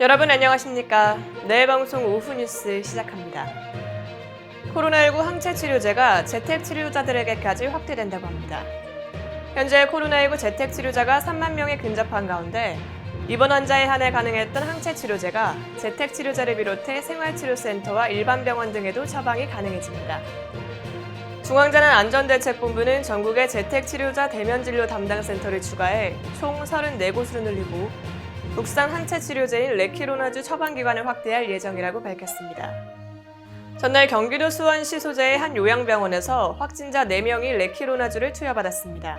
여러분 안녕하십니까? 내일 방송 오후 뉴스 시작합니다. 코로나19 항체 치료제가 재택 치료자들에게까지 확대된다고 합니다. 현재 코로나19 재택 치료자가 3만 명에 근접한 가운데 입원 환자에 한해 가능했던 항체 치료제가 재택 치료자를 비롯해 생활치료센터와 일반 병원 등에도 처방이 가능해집니다. 중앙재난 안전대책본부는 전국의 재택 치료자 대면 진료 담당 센터를 추가해 총 34곳으로 늘리고 국산 항체 치료제인 레키로나주 처방 기관을 확대할 예정이라고 밝혔습니다. 전날 경기도 수원시 소재의 한 요양병원에서 확진자 4명이 레키로나주를 투여받았습니다.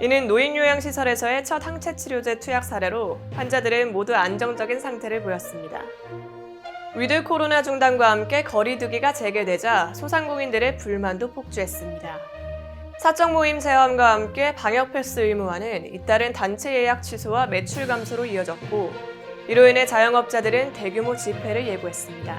이는 노인요양시설에서의 첫 항체 치료제 투약 사례로 환자들은 모두 안정적인 상태를 보였습니다. 위드 코로나 중단과 함께 거리두기가 재개되자 소상공인들의 불만도 폭주했습니다. 사적 모임 제한과 함께 방역 패스 의무화는 잇따른 단체 예약 취소와 매출 감소로 이어졌고 이로 인해 자영업자들은 대규모 집회를 예고했습니다.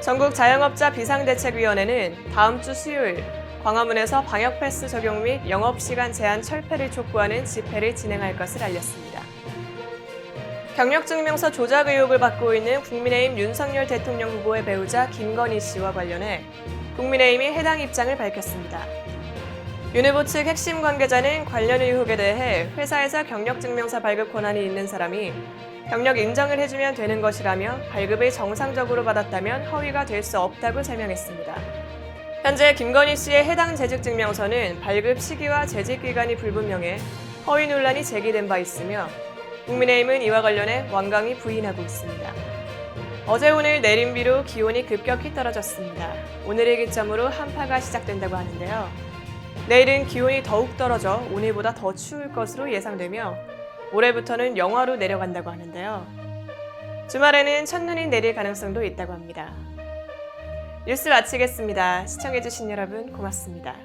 전국 자영업자 비상대책위원회는 다음 주 수요일 광화문에서 방역 패스 적용 및 영업 시간 제한 철폐를 촉구하는 집회를 진행할 것을 알렸습니다. 경력증명서 조작 의혹을 받고 있는 국민의힘 윤석열 대통령 후보의 배우자 김건희 씨와 관련해 국민의힘이 해당 입장을 밝혔습니다. 윤 후보 측 핵심 관계자는 관련 의혹에 대해 회사에서 경력 증명서 발급 권한이 있는 사람이 경력 인정을 해주면 되는 것이라며 발급을 정상적으로 받았다면 허위가 될 수 없다고 설명했습니다. 현재 김건희 씨의 해당 재직 증명서는 발급 시기와 재직 기간이 불분명해 허위 논란이 제기된 바 있으며 국민의힘은 이와 관련해 완강히 부인하고 있습니다. 어제 오늘 내린 비로 기온이 급격히 떨어졌습니다. 오늘을 기점으로 한파가 시작된다고 하는데요. 내일은 기온이 더욱 떨어져 오늘보다 더 추울 것으로 예상되며 올해부터는 영하로 내려간다고 하는데요. 주말에는 첫눈이 내릴 가능성도 있다고 합니다. 뉴스 마치겠습니다. 시청해주신 여러분 고맙습니다.